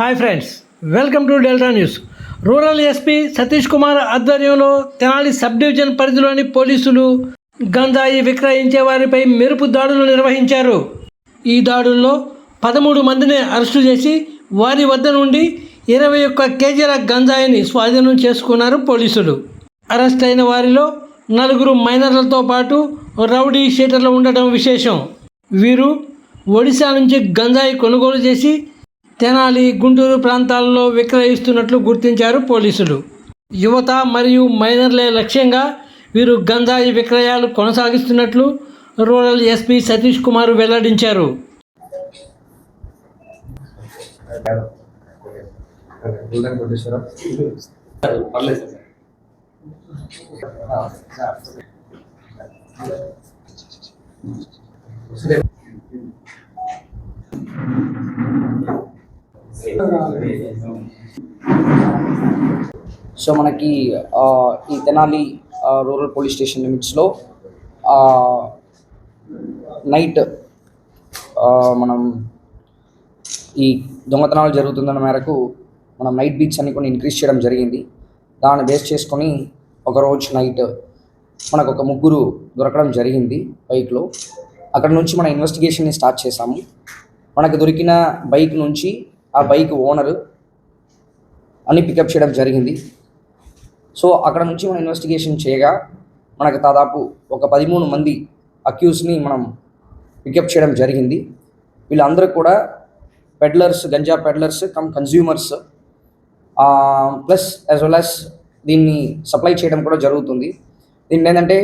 Hi friends welcome to Delta News. Rural SP Satish Kumar ఆధ్వర్యంలో Tenali sub division పరిధిలోని పోలీసులు గంజాయి విక్రయించే వారిపై మెరుపు దాడులు నిర్వహించారు. ఈ దాడుల్లో పదమూడు మందిని అరెస్టు చేసి వారి వద్ద నుండి ఇరవై ఒక్క కేజీల గంజాయిని స్వాధీనం చేసుకున్నారు పోలీసులు. అరెస్ట్ అయిన వారిలో నలుగురు మైనర్లతో పాటు రౌడీ షీటర్లు ఉండటం విశేషం. వీరు ఒడిశా నుంచి గంజాయి కొనుగోలు చేసి తెనాలి గుంటూరు ప్రాంతాల్లో విక్రయిస్తున్నట్లు గుర్తించారు పోలీసులు. యువత మరియు మైనర్లే లక్ష్యంగా వీరు గంజాయి విక్రయాలు కొనసాగిస్తున్నట్లు రూరల్ ఎస్పీ సతీష్ కుమార్ వెల్లడించారు. పర్లేదు సో మనకి ఈ తెనాలి రూరల్ పోలీస్ స్టేషన్ లిమిట్స్లో నైట్ మనం ఈ దొంగతనాలు జరుగుతున్న మేరకు మనం నైట్ బీట్స్ అన్ని కొన్ని ఇంక్రీజ్ చేయడం జరిగింది. దాన్ని బేస్ చేసుకొని ఒకరోజు నైట్ మనకు ఒక ముగ్గురు దొరకడం జరిగింది బైక్లో. అక్కడ నుంచి మన ఇన్వెస్టిగేషన్ని స్టార్ట్ చేశాము మనకు దొరికిన బైక్ నుంచి ఆ బైక్ ఓనరు అని పికప్ చేయడం జరిగింది. సో అక్కడ నుంచి మనం ఇన్వెస్టిగేషన్ చేయగా మనకు దాదాపు ఒక పదిమూడు మంది అక్యూస్ని మనం పికప్ చేయడం జరిగింది. వీళ్ళందరూ కూడా peddlers ganja peddlers cum consumers plus as well as దీన్ని సప్లై చేయడం కూడా జరుగుతుంది. దీన్ని ఏంటంటే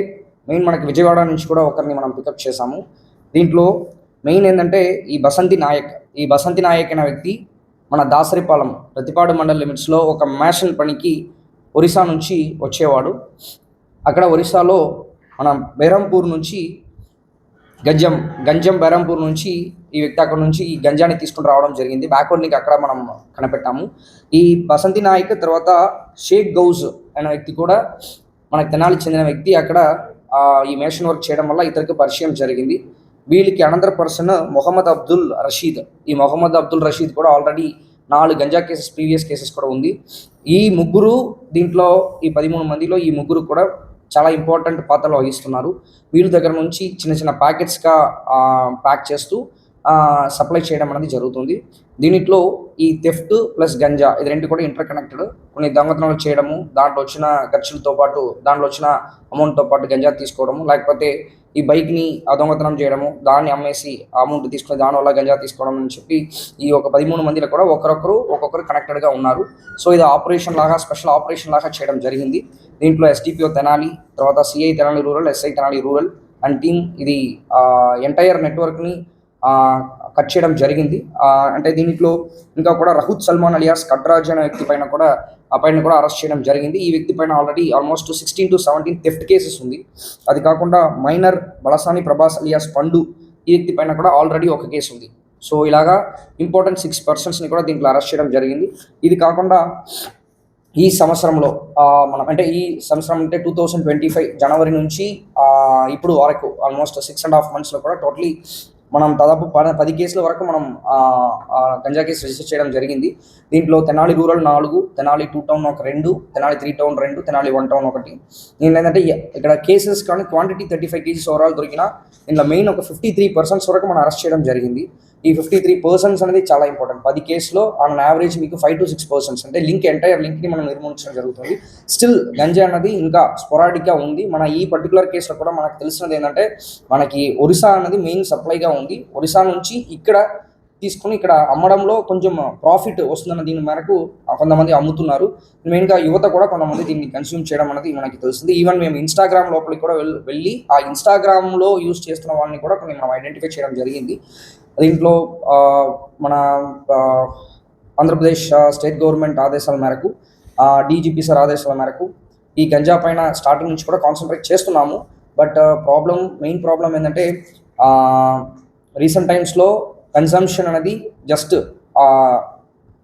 మెయిన్ మనకి విజయవాడ నుంచి కూడా ఒకరిని మనం పికప్ చేశాము. దీంట్లో మెయిన్ ఏంటంటే ఈ బసంతి నాయక్ ఈ బసంతి నాయక్ అనే వ్యక్తి మన దాసరిపాలెం ప్రతిపాడు మండల్ లిమిట్స్లో ఒక మ్యాషన్ పనికి ఒరిస్సా నుంచి వచ్చేవాడు. అక్కడ ఒరిస్సాలో మన బెరంపూర్ నుంచి గంజం గంజం బెరంపూర్ నుంచి ఈ వ్యక్తి అక్కడ నుంచి ఈ గంజాన్ని తీసుకుని రావడం జరిగింది. బ్యాక్వర్డ్ని అక్కడ మనం కనిపెట్టాము. ఈ బసంతి నాయక్ తర్వాత షేక్ గౌజ్ అనే వ్యక్తి కూడా మనకు తెనాలి చెందిన వ్యక్తి. అక్కడ ఈ మేషన్ వర్క్ చేయడం వల్ల ఇతనికి పరిచయం జరిగింది. వీళ్ళకి అనదర్ పర్సన్ మొహమ్మద్ అబ్దుల్ రషీద్. ఈ మొహమ్మద్ అబ్దుల్ రషీద్ కూడా ఆల్రెడీ నాలుగు గంజా కేసెస్ ప్రీవియస్ కేసెస్ కూడా ఉంది. ఈ ముగ్గురు దీంట్లో ఈ పదిమూడు మందిలో ఈ ముగ్గురు కూడా చాలా ఇంపార్టెంట్ పాత్రలు వహిస్తున్నారు. వీళ్ళ దగ్గర నుంచి చిన్న చిన్న ప్యాకెట్స్గా ప్యాక్ చేస్తూ సప్లై చేయడం అనేది జరుగుతుంది. దీనిట్లో ఈ థెఫ్ట్ ప్లస్ గంజా ఇది రెండు కూడా ఇంటర్ కనెక్టెడ్ కొన్ని దొంగతనాలు చేయడము దాంట్లో వచ్చిన ఖర్చులతో పాటు దాంట్లో వచ్చిన అమౌంట్తో పాటు గంజా తీసుకోవడము లేకపోతే ఈ బైక్ని ఆ దొంగతనం చేయడము దాన్ని అమ్మేసి అమౌంట్ తీసుకుని దానివల్ల గంజా తీసుకోవడం అని చెప్పి ఈ ఒక పదిమూడు మందిలో కూడా ఒకరొకరు ఒక్కొక్కరు కనెక్టెడ్గా ఉన్నారు. సో ఇది ఆపరేషన్ లాగా స్పెషల్ ఆపరేషన్ లాగా చేయడం జరిగింది. దీంట్లో ఎస్డిపిఓ తెనాలి తర్వాత CI Tenali rural SI Tenali rural and team ఇది ఎంటైర్ నెట్వర్క్ని కట్ చేయడం జరిగింది. అంటే దీంట్లో ఇంకా కూడా రహుత్ సల్మాన్ అలియాస్ కట్రాజ్ అనే వ్యక్తి పైన కూడా ఆ పైన కూడా అరెస్ట్ చేయడం జరిగింది. ఈ వ్యక్తి పైన already almost sixteen to seventeen theft cases ఉంది. అది కాకుండా మైనర్ బలసాని ప్రభాస్ అలియాస్ పండు ఈ వ్యక్తి పైన కూడా ఆల్రెడీ ఒక కేసు ఉంది. సో ఇలాగా ఇంపార్టెంట్ సిక్స్ పర్సన్స్ని కూడా దీంట్లో అరెస్ట్ చేయడం జరిగింది. ఇది కాకుండా ఈ సంవత్సరంలో మనం అంటే ఈ సంవత్సరం అంటే టూ థౌసండ్ ట్వంటీ ఫైవ్ జనవరి నుంచి ఇప్పుడు వరకు ఆల్మోస్ట్ సిక్స్ అండ్ హాఫ్ మంత్స్లో కూడా టోటలీ మనం దాదాపు పది కేసుల వరకు మనం గంజా కేసు రిజిస్టర్ చేయడం జరిగింది. దీంట్లో తెనాలి రూరల్ నాలుగు తెనాలి టూ టౌన్ ఒక రెండు తెనాలి త్రీ టౌన్ రెండు తెనాలి వన్ టౌన్ ఒకటి. నేను ఏంటంటే ఇక్కడ కేసెస్ కానీ quantity thirty five kgs overall దొరికిన ఇందులో మెయిన్ ఒక ఫిఫ్టీ త్రీ పర్సన్స్ వరకు మనం అరెస్ట్ చేయడం జరిగింది. ఈ ఫిఫ్టీ త్రీ పర్సన్స్ అనేది చాలా ఇంపార్టెంట్. పది కేసులో ఆన్ యావరేజ్ మీకు ఫైవ్ టు సిక్స్ పర్సన్స్ అంటే లింక్ ఎంటైర్ లింక్ని మనం నిర్మూలించడం జరుగుతుంది. స్టిల్ గంజా అన్నది ఇంకా స్పొరాటిక్గా ఉంది. మన ఈ పర్టికులర్ కేసులో కూడా మనకు తెలిసినది ఏంటంటే మనకి ఒరిస్సా అన్నది మెయిన్ సప్లైగా ఉంది. ఒరిస్సా నుంచి ఇక్కడ తీసుకుని ఇక్కడ అమ్మడంలో కొంచెం ప్రాఫిట్ వస్తుందన్న దీని మేరకు కొంతమంది అమ్ముతున్నారు. మెయిన్గా యువత కూడా కొంతమంది దీన్ని కన్స్యూమ్ చేయడం అనేది మనకి తెలుస్తుంది. ఈవెన్ మేము ఇన్స్టాగ్రామ్ లోపలికి కూడా వెళ్ళి వెళ్ళి ఆ ఇన్స్టాగ్రామ్లో యూస్ చేస్తున్న వాళ్ళని కూడా కొన్ని మనం ఐడెంటిఫై చేయడం జరిగింది. దీంట్లో మన ఆంధ్రప్రదేశ్ స్టేట్ గవర్నమెంట్ ఆదేశాల మేరకు డీజీపీ సార్ ఆదేశాల మేరకు ఈ గంజా పైన స్టార్టింగ్ నుంచి కూడా కాన్సన్ట్రేట్ చేస్తున్నాము. బట్ ప్రాబ్లం మెయిన్ ప్రాబ్లం ఏంటంటే రీసెంట్ టైమ్స్లో కన్సంప్షన్ అనేది just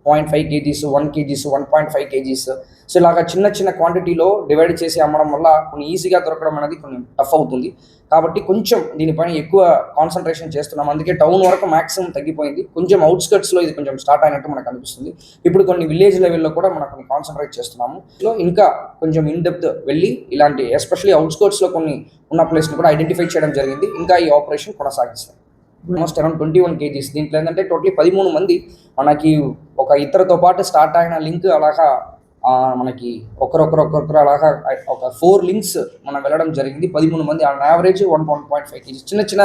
point five kgs one kgs one point five kgs so ఇలాగ చిన్న చిన్న క్వాంటిటీలో డివైడ్ చేసి అమ్మడం వల్ల కొన్ని ఈజీగా దొరకడం అనేది కొన్ని టఫ్ అవుతుంది. కాబట్టి కొంచెం దీనిపైన ఎక్కువ కాన్సన్ట్రేషన్ చేస్తున్నాం. అందుకే టౌన్ వరకు మాక్సిమం తగ్గిపోయింది. కొంచెం అవుట్స్కట్స్లో ఇది కొంచెం స్టార్ట్ అయినట్టు మనకు అనిపిస్తుంది. ఇప్పుడు కొన్ని విలేజ్ లెవెల్లో కూడా మనం కొన్ని కాన్సన్ట్రేట్ చేస్తున్నాము. సో ఇంకా కొంచెం ఇన్ డెప్త్ వెళ్ళి ఇలాంటి ఎస్పెషల్లీ అవుట్స్కట్స్లో కొన్ని ఉన్న ప్లేస్ని కూడా ఐడెంటిఫై చేయడం జరిగింది. ఇంకా ఈ ఆపరేషన్ కొనసాగిస్తాం. Almost around twenty one kgs దీంట్లో ఏంటంటే టోటలీ పదిమూడు మంది మనకి ఒక ఇద్దరితో పాటు స్టార్ట్ అయిన లింక్ అలాగా మనకి ఒకరొకరు ఒకరొకరు అలాగా ఒక ఫోర్ లింక్స్ మనం వెళ్ళడం జరిగింది. పదిమూడు మంది on average one point point five kgs చిన్న చిన్న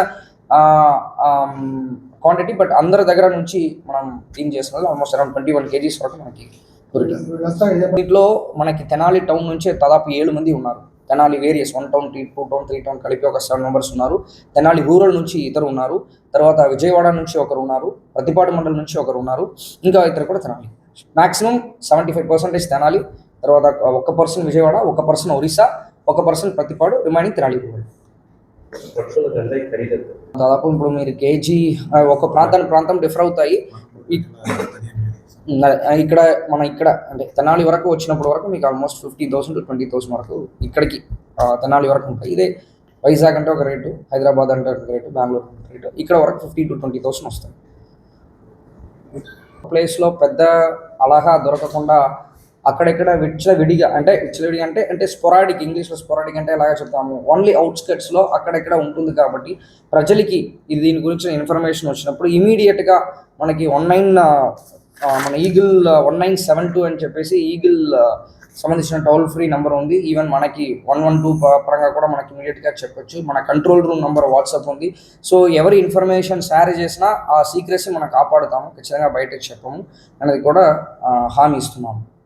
క్వాంటిటీ బట్ అందరి దగ్గర నుంచి మనం టీమ్ చేస్తున్నది almost around twenty one kgs వరకు మనకి దొరికింది. దీంట్లో మనకి తెనాలి టౌన్ నుంచే దాదాపు ఏడు మంది ఉన్నారు. తెనాలి వేరియస్ వన్ టౌన్ టీ టూ టౌన్ త్రీ టౌన్ కలిపి ఒక సెవెన్ మెంబర్స్ ఉన్నారు. తెనాలి రూరల్ నుంచి ఇద్దరు ఉన్నారు. తర్వాత విజయవాడ నుంచి ఒకరు ఉన్నారు. ప్రతిపాడు మండలం నుంచి ఒకరు ఉన్నారు. ఇంకా ఇద్దరు కూడా Tenali. Maximum seventy five percentage Tenali. తర్వాత ఒక పర్సన్ విజయవాడ ఒక పర్సన్ ఒరిస్సా ఒక person Prathipadu remaining Tenali rural దాదాపు ఇప్పుడు మీరు కేజీ ఒక ప్రాంతానికి ప్రాంతం డిఫర్ అవుతాయి. ఇక్కడ మన ఇక్కడ అంటే తెనాలి వరకు వచ్చినప్పుడు వరకు మీకు almost fifty thousand to twenty thousand వరకు ఇక్కడికి తెనాలి వరకు ఉంటాయి. ఇదే వైజాగ్ అంటే ఒక రేటు హైదరాబాద్ అంటే ఒక రేటు బెంగళూరు అంటే రేటు. ఇక్కడ వరకు ఫిఫ్టీ టు ట్వంటీ థౌసండ్ వస్తాయి. ప్లేస్లో పెద్ద అలాగా దొరకకుండా అక్కడెక్కడ విచ్చల విడిగా అంటే విచ్చల విడిగా అంటే అంటే స్పొరాడిక్ ఇంగ్లీష్లో స్పొరాడిక్ అంటే ఎలాగ చెప్తాము? ఓన్లీ అవుట్స్కట్స్లో అక్కడెక్కడ ఉంటుంది కాబట్టి ప్రజలకి ఇది దీని గురించిన ఇన్ఫర్మేషన్ వచ్చినప్పుడు ఇమీడియట్గా మనకి వన్ నైన్ మన Eagle one nine seven two అని చెప్పేసి ఈగిల్ సంబంధించిన టోల్ ఫ్రీ నెంబర్ ఉంది. ఈవెన్ మనకి వన్ వన్ టూ పరంగా కూడా మనకి ఇమీడియట్గా చెప్పొచ్చు. మన కంట్రోల్ రూమ్ నెంబర్ వాట్సాప్ ఉంది. సో ఎవరి ఇన్ఫర్మేషన్ షేర్ చేసినా ఆ సీక్రెసీ మనం కాపాడుతాము. ఖచ్చితంగా బయటకు చెప్పము. అనేది కూడా హామీ ఇస్తున్నాము.